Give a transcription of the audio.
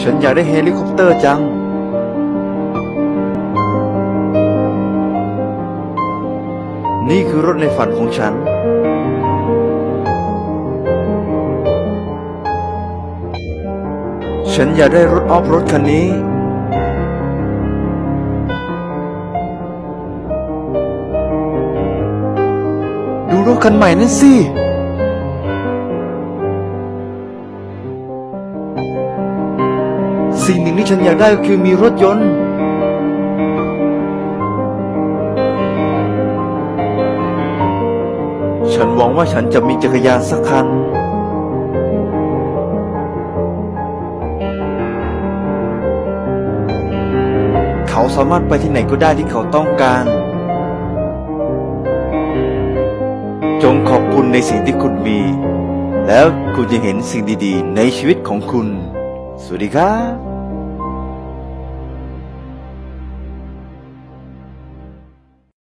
ฉันอยากได้เฮลิคอปเตอร์จัง นี่คือรถในฝันของฉัน ฉันอยากได้รถออฟรถคันนี้ ดูรถคันใหม่นั่นสิ สิ่งหนึ่งที่ฉันอยากได้ก็คือมีรถยนต์ ฉันหวังว่าฉันจะมีจักรยานสักคัน เขาสามารถไปที่ไหนก็ได้ที่เขาต้องการ จงขอบคุณในสิ่งที่คุณมี แล้วคุณจะเห็นสิ่งดีๆ ในชีวิตของคุณ สวัสดีครับ